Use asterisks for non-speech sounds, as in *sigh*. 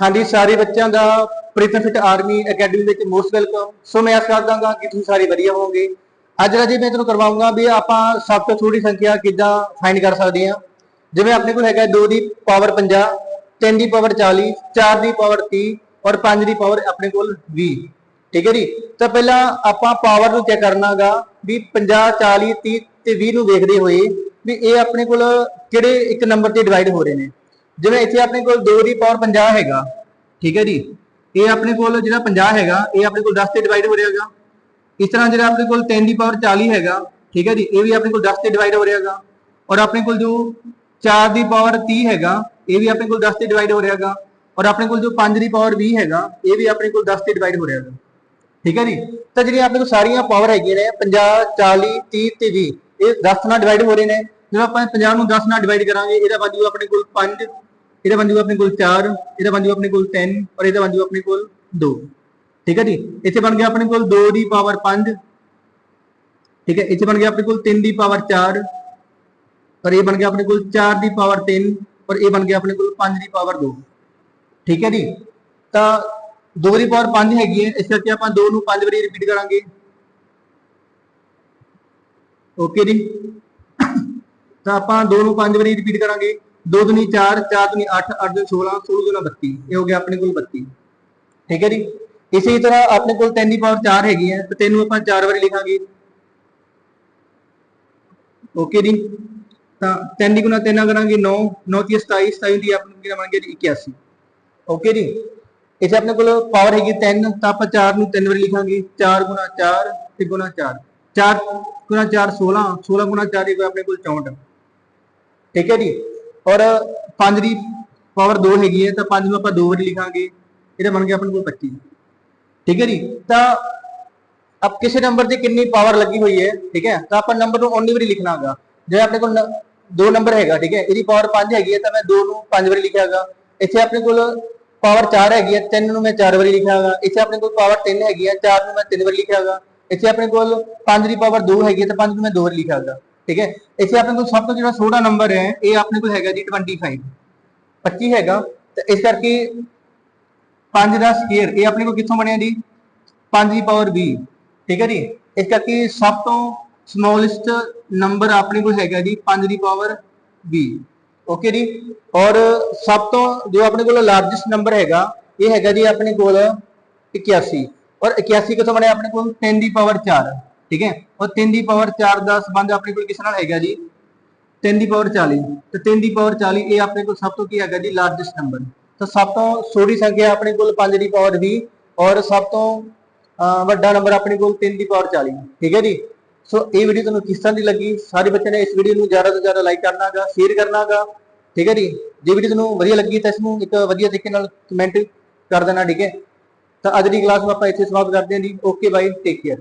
ਹਾਂਜੀ, ਸਾਰੇ ਬੱਚਿਆਂ ਦਾ ਪ੍ਰੀਤਮ ਫਿਟ ਆਰਮੀ ਅਕੈਡਮੀ ਵਿੱਚ ਮੋਸਟ ਵੈਲਕਮ। ਸੋ ਮੈਂ ਆਸ ਕਰਦਾਗਾ ਕਿ ਤੁਸੀਂ ਸਾਰੇ ਵਧੀਆ ਹੋਵੋਗੇ। ਅੱਜ ਦਾ ਮੈਂ ਤੁਹਾਨੂੰ ਕਰਵਾਉਂਗਾ ਵੀ ਆਪਾਂ ਸਭ ਤੋਂ ਛੋਟੀ ਸੰਖਿਆ ਕਿੱਦਾਂ ਫਾਈਂਡ ਕਰ ਸਕਦੇ ਹਾਂ। ਜਿਵੇਂ ਆਪਣੇ ਕੋਲ ਹੈਗਾ 2 ਦੀ ਪਾਵਰ 50 3 ਦੀ ਪਾਵਰ 40 4 ਦੀ ਪਾਵਰ 30 ਔਰ 5 ਦੀ ਪਾਵਰ ਆਪਣੇ ਕੋਲ 20 ਠੀਕ ਹੈ ਜੀ? ਤਾਂ ਪਹਿਲਾਂ ਆਪਾਂ ਪਾਵਰ ਨੂੰ ਚੈੱਕ ਕਰਨਾਗਾ ਵੀ 50 40 30 ਤੇ 20 ਨੂੰ ਦੇਖਦੇ ਹੋਏ ਵੀ ਇਹ ਆਪਣੇ ਕੋਲ ਕਿਹੜੇ ਇੱਕ ਨੰਬਰ ਤੇ ਡਿਵਾਈਡ ਹੋ ਰਹੇ ਨੇ। ਜਿਵੇਂ ਇੱਥੇ ਆਪਣੇ ਕੋਲ 2 ਦੀ ਪਾਵਰ 50 ਹੈਗਾ ਠੀਕ ਹੈ ਜੀ ਇਹ ਆਪਣੇ ਕੋਲ ਜਿਹੜਾ 50 ਹੈਗਾ ਇਹ ਆਪਣੇ ਕੋਲ 10 ਤੇ ਡਿਵਾਈਡ ਹੋ ਰਿਹਾਗਾ ਇਸ ਤਰ੍ਹਾਂ ਜਿਹੜਾ ਆਪਣੇ ਕੋਲ 10 ਦੀ ਪਾਵਰ 40 ਹੈਗਾ ਠੀਕ ਹੈ ਜੀ ਇਹ ਵੀ ਆਪਣੇ ਕੋਲ 10 ਤੇ ਡਿਵਾਈਡ ਹੋ ਰਿਹਾਗਾ ਔਰ ਆਪਣੇ ਕੋਲ ਜੋ 4 ਦੀ ਪਾਵਰ 30 ਹੈਗਾ ਇਹ ਵੀ ਆਪਣੇ ਕੋਲ 10 ਤੇ ਡਿਵਾਈਡ ਹੋ ਰਿਹਾਗਾ ਔਰ ਆਪਣੇ ਕੋਲ ਜੋ 5 ਦੀ ਪਾਵਰ 20 ਹੈਗਾ ਇਹ ਵੀ ਆਪਣੇ ਕੋਲ 10 ਤੇ ਡਿਵਾਈਡ ਹੋ ਰਿਹਾਗਾ ਠੀਕ ਹੈ ਜੀ ਤਾਂ ਜਿਹੜੀਆਂ ਆਪਣੇ ਕੋਲ ਸਾਰੀਆਂ ਪਾਵਰ ਹੈਗੀਆਂ ਨੇ 50 40 30 ਤੇ 20 ਇਹ 10 ਨਾਲ ਡਿਵਾਈਡ ਹੋ ਰਹੇ ਨੇ ਜਦੋਂ ਆਪਾਂ 50 ਨੂੰ 10 ਨਾਲ ਡਿਵਾਈਡ ਕਰਾਂਗੇ ਇਹਦਾ ਬਣ ਜਾਊਗਾ ਆਪਣੇ ਕੋਲ 5 इधर बन जाएगा अपने कुल चार, इधर अपने कुल टेन और इधर बन जाएगा अपने कुल ठीक है जी? इसे बन गया अपने कुल पाँच। ठीक है, इसे गया अपने कुल तीन चार। और ये बन गया अपने कुल चार डी तीन और ये बन गया अपने कुल पावर दो ठीक है जी? तो दो पावर पाँच है, इस करके आप दो पाँच रिपीट करा ओके जी? *coughs* तो आप दो पाँच रिपीट करा 2 ਦੁਨੀ 4 4 ਦੁਨੀ 8 8 ਦੁਨੀ 16 16 ਦੁਨਾ 32 ਇਹ ਹੋ ਗਿਆ ਆਪਣੇ ਕੋਲ 32 ਠੀਕ ਹੈ ਜੀ? ਇਸੇ ਤਰ੍ਹਾਂ ਆਪਣੇ ਕੋਲ 3 ਦੀ ਪਾਵਰ 4 ਹੈਗੀ ਹੈ, ਤੇ 3 ਆਪਾਂ 4 ਵਾਰੀ ਲਿਖਾਂਗੇ। ਓਕੇ ਜੀ? ਤਾਂ 3 ਦੀ ਗੁਣਾ 3 ਕਰਾਂਗੇ 9 9 ਦੀ 27 27 ਦੀ ਆਪਣੇ ਕਿਹੜਾ ਬਣ 81 ਓਕੇ ਜੀ? ਇਸੇ ਆਪਣੇ ਕੋਲ ਪਾਵਰ ਹੈਗੀ 3 ਤਾਂ ਆਪਾਂ 4 ਨੂੰ 3 ਵਾਰੀ ਲਿਖਾਂਗੇ। 4 ਗੁਣਾ 4 ਤੇ ਗੁਣਾ 4 4 ਗੁਣਾ 4 16 16 ਗੁਣਾ 4 ਇਹ ਆਪਣੇ ਕੋਲ 64 ਠੀਕ ਹੈ ਜੀ? ਔਰ 5 ਦੀ ਪਾਵਰ 2 ਹੈਗੀ ਹੈ ਤਾਂ 5 ਨੂੰ ਆਪਾਂ 2 ਵਾਰੀ ਲਿਖਾਂਗੇ ਇਹਦਾ ਬਣ ਗਿਆ ਆਪਣੇ ਕੋਲ 25 ਠੀਕ ਹੈ ਜੀ ਤਾਂ ਅਬ ਕਿਸੇ ਨੰਬਰ ਤੇ ਕਿੰਨੀ ਪਾਵਰ ਲੱਗੀ ਹੋਈ ਹੈ ਠੀਕ ਹੈ ਤਾਂ ਆਪਾਂ ਨੰਬਰ ਨੂੰ ਓਨਲੀ ਵਾਰੀ ਲਿਖਣਾ ਹੈਗਾ ਜੇ ਆਪਣੇ ਕੋਲ ਨ- ਦੋ ਨੰਬਰ ਹੈਗਾ ਠੀਕ ਹੈ ਇਹਦੀ ਪਾਵਰ 5 ਹੈਗੀ ਹੈ ਤਾਂ ਮੈਂ 2 ਨੂੰ 5 ਵਾਰੀ ਲਿਖਿਆਗਾ ਇੱਥੇ ਆਪਣੇ ਕੋਲ ਪਾਵਰ 4 ਹੈਗੀ ਹੈ 3 ਨੂੰ ਮੈਂ 4 ਵਾਰੀ ਲਿਖਿਆਗਾ ਇੱਥੇ ਆਪਣੇ ਕੋਲ ਪਾਵਰ 3 ਹੈਗੀ ਹੈ 4 ਨੂੰ ਮੈਂ 3 ਵਾਰੀ ਲਿਖਿਆਗਾ ਇੱਥੇ ਆਪਣੇ ਕੋਲ 5 ਦੀ ਪਾਵਰ 2 ਹੈਗੀ ਹੈ ਤਾਂ 5 ਨੂੰ ਮੈਂ 2 ਵਾਰੀ ਲਿਖਿਆਗਾ ਠੀਕ ਹੈ ਇੱਥੇ ਆਪਣੇ ਕੋਲ ਸਭ ਤੋਂ ਜਿਹੜਾ ਛੋਟਾ ਨੰਬਰ ਹੈ ਇਹ ਆਪਣੇ ਕੋਲ ਹੈਗਾ ਜੀ 25 25 ਹੈਗਾ ਤੇ ਇਸ ਕਰਕੇ 5 ਦਾ ਸਕੁਅਰ ਇਹ ਆਪਣੇ ਕੋਲ ਕਿੱਥੋਂ ਬਣਿਆ ਜੀ 5 ਦੀ ਪਾਵਰ 20 ਠੀਕ ਹੈ ਜੀ ਇਸ ਕਰਕੇ ਸਭ ਤੋਂ ਸਮੋਲੈਸਟ ਨੰਬਰ ਆਪਣੇ ਕੋਲ ਹੈਗਾ ਜੀ 5 ਦੀ ਪਾਵਰ 20 ਓਕੇ ਜੀ ਔਰ ਸਭ ਤੋਂ ਜੋ ਆਪਣੇ ਕੋਲ ਲਾਰਜੈਸਟ ਨੰਬਰ ਹੈਗਾ ਇਹ ਹੈਗਾ ਜੀ ਆਪਣੇ ਕੋਲ 81 ਔਰ 81 ਕਿੱਥੋਂ ਬਣਿਆ ਆਪਣੇ ਕੋਲ 10 ਦੀ ਪਾਵਰ 4 ਠੀਕ ਹੈ? ਔਰ 3 ਦੀ ਪਾਵਰ 4 ਦਾ ਸੰਬੰਧ ਆਪਣੇ ਕੋਲ ਕਿਸ ਨਾਲ ਹੈਗਾ ਜੀ? 3 ਦੀ ਪਾਵਰ 40 ਤੇ 3 ਦੀ ਪਾਵਰ 40 ਇਹ ਆਪਣੇ ਕੋਲ ਸਭ ਤੋਂ ਕੀ ਹੈਗਾ ਜੀ? ਲਾਰਜੈਸਟ ਨੰਬਰ ਤਾਂ ਸਭ ਤੋਂ ਛੋਟੀ ਸੰਖਿਆ ਆਪਣੇ ਕੋਲ 5 ਦੀ ਪਾਵਰ 20 ਔਰ ਸਭ ਤੋਂ ਵੱਡਾ ਨੰਬਰ ਆਪਣੇ ਕੋਲ 3 ਦੀ ਪਾਵਰ 40 ਠੀਕ ਹੈ ਜੀ? ਸੋ ਇਹ ਵੀਡੀਓ ਤੁਹਾਨੂੰ ਕਿਸ ਤਰ੍ਹਾਂ ਦੀ ਲੱਗੀ? ਸਾਰੇ ਬੱਚਿਆਂ ਨੇ ਇਸ ਵੀਡੀਓ ਨੂੰ ਜ਼ਿਆਦਾ ਤੋਂ ਜ਼ਿਆਦਾ ਲਾਈਕ ਕਰਨਾਗਾ ਸ਼ੇਅਰ ਕਰਨਾਗਾ। ਠੀਕ ਹੈ ਜੀ? ਜੇ ਵੀਡੀਓ ਤੁਹਾਨੂੰ ਵਧੀਆ ਲੱਗੀ ਤਾਂ ਇਸ ਨੂੰ ਇੱਕ ਵਧੀਆ ਤਰੀਕੇ ਨਾਲ ਕਮੈਂਟ ਕਰ ਦੇਣਾ, ਠੀਕ ਹੈ? ਤਾਂ ਅੱਜ ਦੀ ਕਲਾਸ ਨੂੰ ਆਪਾਂ ਇੱਥੇ ਸਮਾਪਤ ਕਰਦੇ ਹਾਂ ਜੀ। ਓਕੇ ਬਾਈ ਟੇਕ ਕੇਅਰ